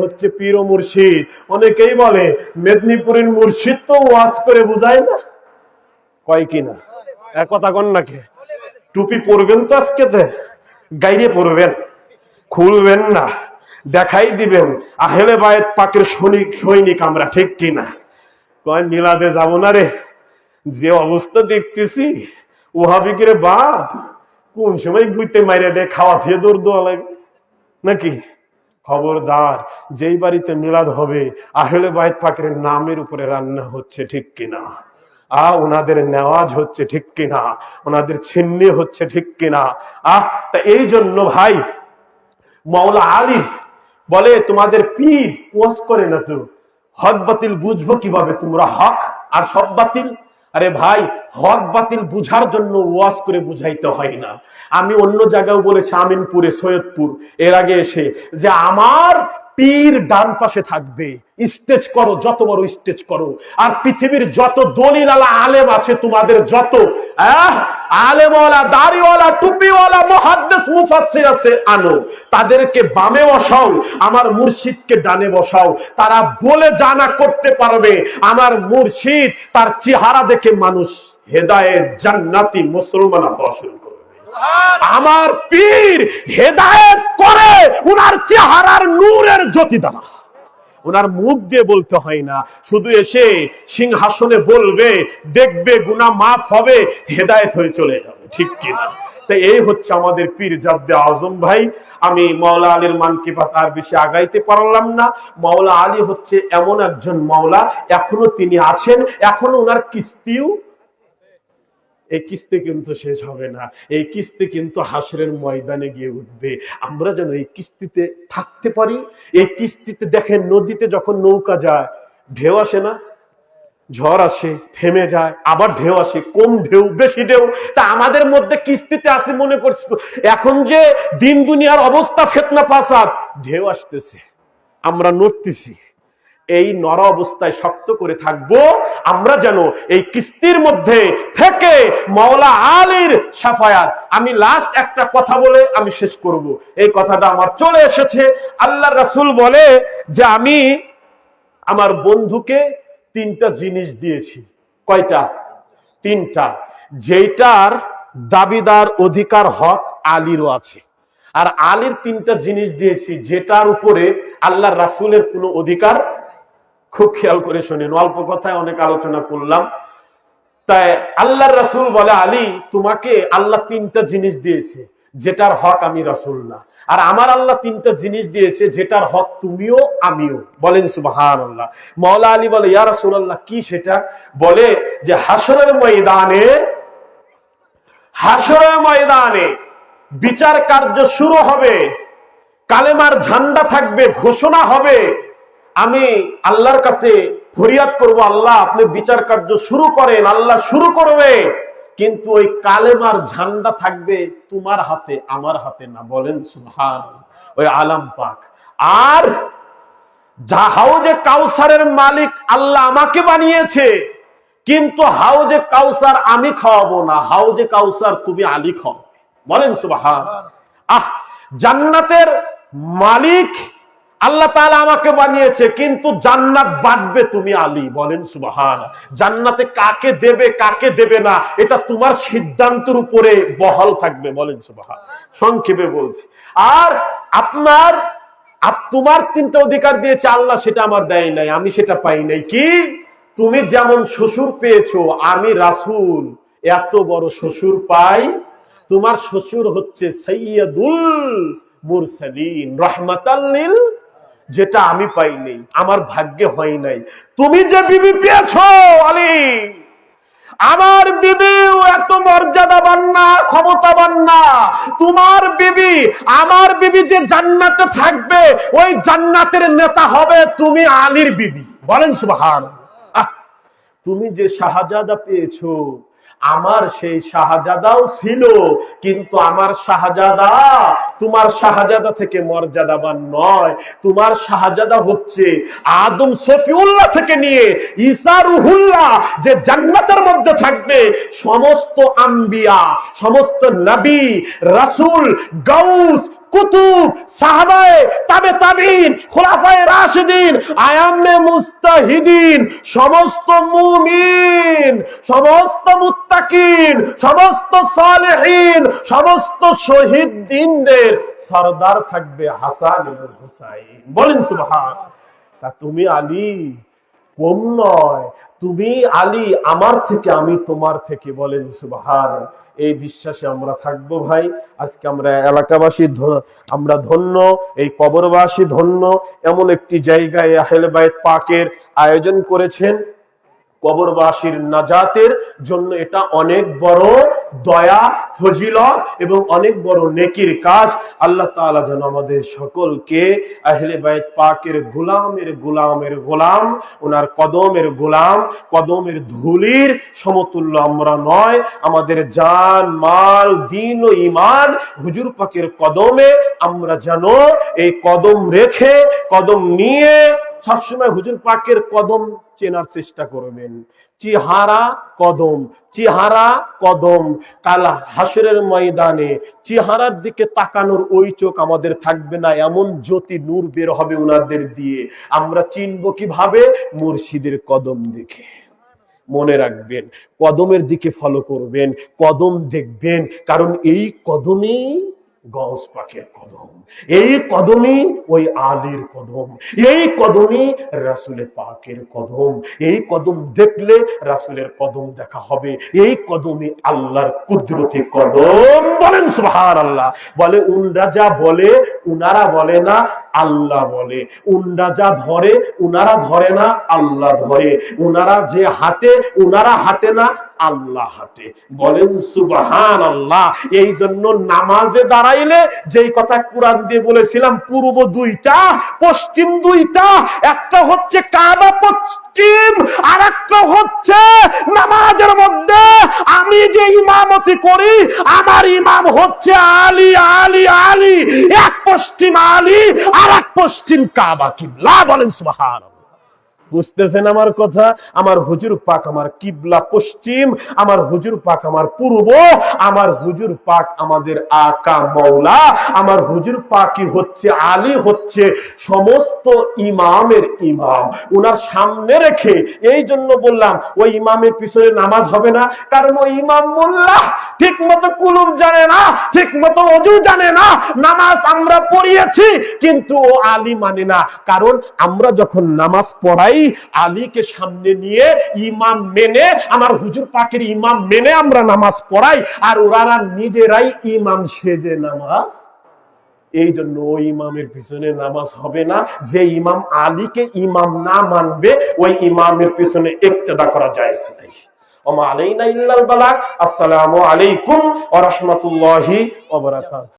হচ্ছে পীর মুর্শিদ। অনেকেই বলে, মেদিনীপুরের মুর্শিদ তো ওয়াজ করে বুঝায় না। কয় কিনা এক কথা কন নাকি টুপি পরবেন তো আজকে গাইরে পরবেন। খুলবেন না। দেখাই দিবেন, আহেলে বায়েত পাকের সৈনিক সৈনিক আমরা ঠিক কিনা কয়, মিলাদে যাব না রে? যে অবস্থা দেখতেছি ওহাবিকের বাপ, কোন সময় ঘুরতে মাইরে দেয় খাওয়া দিয়ে দৌড় দেওয়া লাগে? নাকি? খবরদার, যেই বাড়িতে মিলাদ হবে, আহলে বাইত পাকের নামের উপরে রান্না হচ্ছে ঠিক কিনা? আ ওনাদের নেওয়াজ হচ্ছে ঠিক কিনা? ওনাদের ছিন্নি হচ্ছে ঠিক কিনা? আহ তা এই জন্য ভাই, মাওলা আলী বলে, তোমাদের পীর ওয়াজ করে না তো? হক বাতিল বুঝব কীভাবে তোমরা হক আর সব বাতিল? আরে ভাই, হক বাতিল বুঝার জন্য ওয়াজ করে বুঝাইতে হয় না। আমি অন্য জায়গায় বলেছি, আমিনপুরে সৈয়দপুর। এর আগে এসে যে আমার পীর ডান পাশে থাকবে। স্টেজ করো, যত বড় স্টেজ করো। আর পৃথিবীর যত দলিল আলা আলেম আছে, তোমাদের যত আলেমওয়ালা, দাড়িওয়ালা, টুপিওয়ালা মহাদ্দেশ আছে, আনো। তাদেরকে বামে বসাও, আমার মুর্শিদকে ডানে বসাও। তারা বলে জানা করতে পারবে, আমার মুর্শিদ তার চেহারা দেখে মানুষ হেদায়েত, জান্নাতি, মুসলমান হওয়া শুরু করবে। আমার পীর হেদায়েত করে উনার চেহারার নূরের জ্যোতি দ্বারা ওনার মুখ দিয়ে বলতে হয় না, শুধু এসে সিংহাসনে বলবে, দেখবে গুনাহ মাফ হবে, হেদায়েত হয়ে চলে যাবে, ঠিক কিনা? তাই এই হচ্ছে আমাদের পীর জাদ্দে আজম ভাই। আমি মাওলা আলীর মানকিপাত আর বেশি আগাইতে পারলাম না। মাওলা আলী হচ্ছে এমন একজন মাওলা, এখনও তিনি আছেন, এখনও ওনার কিস্তিও এই কিস্তি কিন্তু শেষ হবে না। এই কিস্তি কিন্তু হাসরের ময়দানে গিয়ে উঠবে। আমরা যেন এই কিস্তিতে থাকতে পারি। এই কিস্তিতে দেখেন নদীতে যখন নৌকা যায়, ঢেউ আসে না? ঝড় আসে, থেমে যায়, আবার ঢেউ আসে। কম ঢেউ? বেশি ঢেউ। তা আমাদের মধ্যে কিস্তিতে আছে মনে করছি তো। এখন যে দিন দুনিয়ার অবস্থা ফেতনা ফাসাদ ঢেউ আসতেছে। আমরা নড়তেছি। এই নর অবস্থায় শক্ত করে থাকব। আমরা যেন এই কিস্তির মধ্যে থেকে মাওলা আলীর সাফায়াত। আমি লাস্ট একটা কথা বলে আমি শেষ করব। এই কথাটা আমার চলে এসেছে। আল্লাহ রাসূল বলে যে আমি আমার বন্ধুকে তিনটা জিনিস দিয়েছি। কয়টা? তিনটা। যেটার দাবিদার অধিকার হক আলীরও আছে। আর আলীর তিনটা জিনিস দিয়েছি, যেটার উপরে আল্লাহ রাসূলের কোনো অধিকার খুব খেয়াল করে শোনেন অল্প কথায় অনেক আলোচনা করলাম। তাই আল্লাহর রাসূল বলে, আলী, তোমাকে আল্লাহ তিনটা জিনিস দিয়েছে, যেটার হক আমি রাসূল না। আর আমার আল্লাহ তিনটা জিনিস দিয়েছে, যেটার হক তুমিও আমিও। বলেন, সুবহানাল্লাহ। মাওলা আলী বলে, ইয়া রাসূলুল্লাহ, কি সেটা? বলে যে হাসরের ময়দানে হাসরের ময়দানে বিচার কার্য শুরু হবে, কালেমার ঝান্ডা থাকবে, ঘোষণা হবে আমি আল্লাহর কাছে ফরিয়াদ করব, আল্লাহ আপনি বিচার কার্য শুরু করেন, আল্লাহ শুরু করবে। কিন্তু ওই কালেমার ঝান্ডা থাকবে তোমার হাতে, আমার হাতে না। বলেন সুহান ওই আলাম পাক। আর যা হাউজে কাউসারের মালিক আল্লাহ আমাকে বানিয়েছে, কিন্তু হাউজে কাউসার আমি খাওয়াবো না হাউজে কাউসার তুমি আলী খাও বলেন সুবাহান আহ, জান্নাতের মালিক আল্লাহ তাআলা আমাকে বানিয়েছে, কিন্তু জান্নাত বাঁটবে তুমি আলী। বলেন সুবাহান জান্নাতে কাকে দেবে কাকে দেবে না, এটা তোমার সিদ্ধান্তের উপরে বহাল থাকবে, বলেন সুবাহান সংক্ষেপে বলছি। আর আপনার আপ- তোমার তিনটা অধিকার দিয়েছে, আল্লাহ সেটা আমার দেয় নাই, আমি সেটা পাই নাই। কি? তুমি যেমন শ্বশুর পেয়েছ, আমি রাসুল, এত বড় শ্বশুর পাই। তোমার শ্বশুর হচ্ছে সৈয়দুল মুরসালিন রহমাতাল্লিল যেটা আমি পাই নাই, আমার ভাগ্যে হয় নাই। তুমি যে বিবি পেয়েছ, আলী, আমার বিবিও এত মর্যাদাবান না, ক্ষমতাবান না। তোমার বিবি, আমার বিবি যে জান্নাতে থাকবে, ওই জান্নাতের নেতা হবে তুমি আলীর বিবি। বলেন সুবহান। তুমি যে শাহজাদা পেয়েছ, আমার সেই শাহজাদাও ছিল, কিন্তু আমার শাহজাদা তোমার শাহজাদা থেকে মর্যাদাবান নয়। তোমার শাহজাদা হচ্ছে আদম সফিউল্লাহ থেকে নিয়ে ঈসা রুহুল্লাহ যে জান্নাতের মধ্যে থাকবে। সমস্ত আম্বিয়া, সমস্ত নবী, রাসূল, গাউস, কুতুব, সাহাবায়ে তাবে তাবিন খোলাফায়ে রাশিদিন আয়াম্মে মুস্তাহিদিন, সমস্ত মুমিন, সমস্ত মুত্তাকিন, সমস্ত সালেহীন, সমস্ত শহীদ দিনদের সরদার থাকবে হাসান হুসাইন। বলেন সুবহান। তা তুমি আলী কম নয়, তুমি আলী আমার থেকে, আমি তোমার থেকে, বলেন সুবহান। এই বিশ্বাসে আমরা থাকব ভাই। আজকে আমরা এলাকাবাসী আমরা ধন্য, এই কবরবাসী ধন্য। এমন একটি জায়গায় আহলে বাইত পাকের আয়োজন করেছেন। কবরবাসীর নাজাতের জন্য এটা অনেক বড় দয়া, ফজিলত এবং অনেক বড় নেকির কাজ। আল্লাহ তাআলা যেন আমাদের সকলকে আহলে বাইত পাকের গোলামের গোলামের গোলাম, ওনার কদমের গোলাম, কদমের ধুলির সমতুল্য আমরা নয়। আমাদের জান, মাল, দিন ও ইমান হুজুর পাকের কদমে আমরা যেন এই কদম রেখে, কদম নিয়ে সবসময় হুজুর পাকের কদম চেনার চেষ্টা করবেন। চিহারা কদম, চেহারা কদম। কালা হাসরের ময়দানে চেহারার দিকে তাকানোর ওই চোখ আমাদের থাকবে না, এমন জ্যোতি নূর বের হবে উনাদের দিয়ে। আমরা চিনব কীভাবে? মুর্শিদের কদম দেখে। মনে রাখবেন, কদমের দিকে ফলো করবেন, কদম দেখবেন, কারণ এই কদমেই গস কদম। এই কদমই ওই আলীর কদম। এই কদমই রাসুলের পাকের কদম। এই কদম দেখলে রাসুলের কদম দেখা হবে। এই কদমই আল্লাহর কুদরতি কদম। বলেন সুহার আল্লাহ বলে উনরা যা বলে, উনারা বলে না আল্লাহ বলে। উনরা যা ধরে, উনারা ধরে না, আল্লাহ ধরে। উনারা যে হাঁটে, উনারা হাঁটে না, আল্লাহ হাতে বলেন সুবাহান আল্লাহ এই জন্য নামাজে দাঁড়াইলে যেই কথা কোরআন দিয়ে বলেছিলাম, পূর্ব দুইটা, পশ্চিম দুইটা, একটা হচ্ছে কাবা পশ্চিম আর একটা হচ্ছে নামাজের মধ্যে আমি যে ইমামতি করি, আমার ইমাম হচ্ছে আলী আলী আলী। এক পশ্চিম আলী আর এক পশ্চিম কাবা কিবলা। বলেন সুবহান বুঝতেছেন আমার কথা? আমার হুজুর পাক আমার কিবলা পশ্চিম, আমার হুজুর পাক আমার পূর্ব, আমার হুজুর পাক আমাদের আকা মৌলা, আমার হুজুর পাকই হচ্ছে, আলী হচ্ছে সমস্ত ইমামের ইমাম। ওনার সামনে রেখে এই জন্য বললাম, ওই ইমামের পিছনে নামাজ হবে না, কারণ ওই ইমাম মোল্লা ঠিক মতো কুলুম জানে না ঠিক মতো অজু জানে না, নামাজ আমরা পড়িয়েছি, কিন্তু ও আলী মানে না। কারণ আমরা যখন নামাজ পড়াই আলীকে সামনে নিয়ে ইমাম মেনে, আমার হুজুর পাকের ইমাম মেনে আমরা নামাজ পড়াই, আর ওরা নিজেরাই ইমাম সেজে নামাজ। এই জন্য ওই ইমামের পিছনে নামাজ হবে না। যে ইমাম আলীকে ইমাম না মানবে, ওই ইমামের পিছনে ইক্তেদা করা যায় নাই। আসসালামু আলাইকুম ওয়া রাহমাতুল্লাহি